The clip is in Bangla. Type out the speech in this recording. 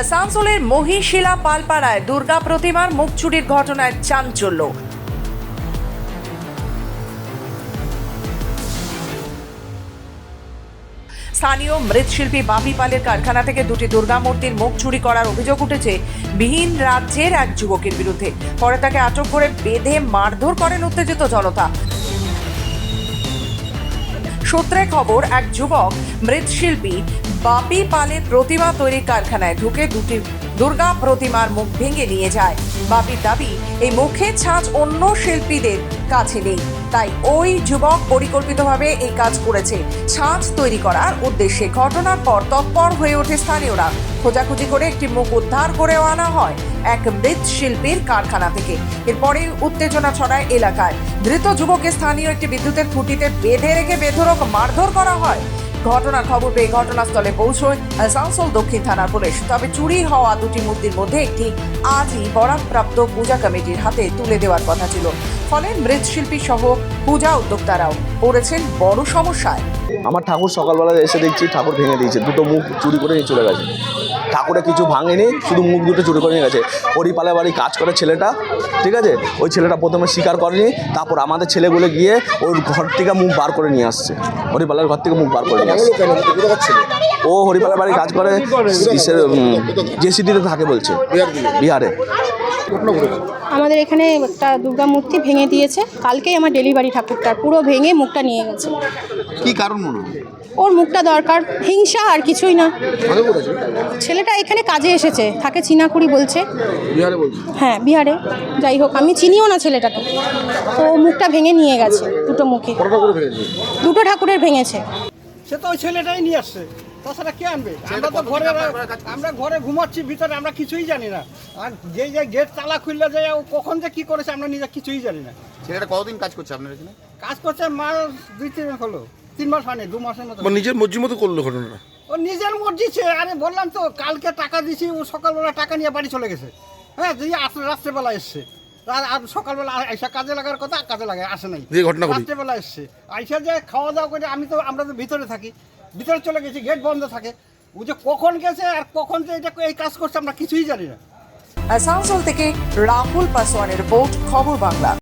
আসানসোলের মহিশিলা পালপাড়ায় দুর্গা প্রতিমার মুখ চুরির ঘটনায় চাঞ্চল্য। স্থানীয় মৃৎশিল্পী বাপি পালের কারখানা থেকে দুটি দুর্গা মূর্তির মুখ চুরি করার অভিযোগ উঠেছে বিহীন রাজ্যের এক যুবকের বিরুদ্ধে। পরে তাকে আটক করে বেঁধে মারধর করেন উত্তেজিত জনতা। সূত্রে খবর, এক যুবক মৃৎশিল্পী বাপি পালের প্রতিমা তৈরির কারখানায় ঢুকে দুটি দুর্গা প্রতিমার মুখ ভেঙে নিয়ে যায়। বাপির দাবি, এই মুখের ছাঁচ অন্য শিল্পীদের কাছে নেই। তাই ওই যুবক পরিকল্পিতভাবে এই কাজ করেছে। ছাঁচ তৈরি করার উদ্দেশ্যে ঘটনার পর তৎপর হয়ে ওঠে স্থানীয়রা। খোঁজাখুঁজি করে একটি মুখ উদ্ধার করেও আনা হয় এক মৃৎশিল্পীর কারখানা থেকে। এরপরে উত্তেজনা ছড়ায় এলাকায়। ধৃত যুবককে স্থানীয় একটি বিদ্যুতের খুঁটিতে বেঁধে রেখে বেধরক মারধর করা হয়। ঘটনার খবর পেয়ে ঘটনাস্থলে পৌঁছয় আসানসোল দক্ষিণ থানার পুলিশ। তবে চুরি হওয়া দুটি মূর্তির মধ্যে একটি আজই বরাদপ্রাপ্ত পূজা কমিটির হাতে তুলে দেওয়ার কথা ছিল। ফলে মৃৎশিল্পী সহ পূজা উদ্যোক্তারাও পড়েছেন বড় সমস্যায়। আমার ঠাকুর সকালবেলা এসে দেখছি ঠাকুর ভেঙে দিয়েছে, দুটো মুখ চুরি করে নিয়ে চলে গেছে। ঠাকুরে কিছু ভাঙেনি, শুধু মুখ দুটো চুরি করে নিয়ে গেছে। হরিপালের বাড়ি কাজ করে ছেলেটা, ঠিক আছে? ওই ছেলেটা প্রথমে স্বীকার করেনি, তারপর আমাদের ছেলেগুলো গিয়ে ওর ঘর থেকে মুখ বার করে নিয়ে আসছে। হরিপালের ঘর থেকে মুখ বার করে নিয়ে আসছে। ও হরিপালের বাড়ি কাজ করে জেসিডিতে থাকে বলছে, বিহারে। আমাদের এখানে একটা দুর্গা মূর্তি ভেঙে দিয়েছে। কালকেই আমার ডেলিভারি ঠাকুরটা পুরো ভেঙে মুখটা নিয়ে গেছে। কি কারণ মনে ওর মুখটা দরকার হিংসা আর কিছুই না। ছেলেটা এখানে কাজে এসেছে থাকে চিনাকুড়ি বলছে। বলছে? হ্যাঁ বিহারে। যাই হোক আমি চিনিও না ছেলেটাকে। তো ও মুখটা ভেঙে নিয়ে গেছে দুটো মুখে। দুটো ঠাকুরের ভেঙেছে। সে তো ওই ছেলেটাই নিয়ে আসছে। তাছাড়া কে আনবে? আমরা তো ঘরে আমরা ঘরে ঘুমাচ্ছি ভিতরে আমরা কিছুই জানি না। আর যেই যে গেট তালা খুললে যে ও কখন যে কি করেছে আমরা নিজে কিছুই জানি না। ছেলেটা কতদিন কাজ করছে আপনার এখানে? কাজ করছে মাস দুই তিন মাস হলো। তিন মাস হয়নি দু মাসের মতো। মানে নিজের মর্জি মতো করল ঘটনাটা? ও নিজের মর্জি ছে আরে বললাম তো কালকে টাকা দিছি ও সকালবেলা টাকা নিয়ে বাড়ি চলে গেছে। হ্যাঁ দিয়ে আসলে রাত্রেবেলা এসছে। আর আর সকালবেলা আইসা কাজে লাগার কথা কাজে লাগায় আসে নাই। ঘটনা রাত্রেবেলা এসছে। আইসা যে খাওয়া দাওয়া করে আমি তো আমরা তো ভিতরে থাকি। ভিতরে চলে গেছি গেট বন্ধ থাকে। ও যে কখন গেছে আর কখন যে এটা এই কাজ করছে আমরা কিছুই জানি না। আসানসোল থেকে রাহুল পাসওয়ানের রিপোর্ট খবর বাংলা।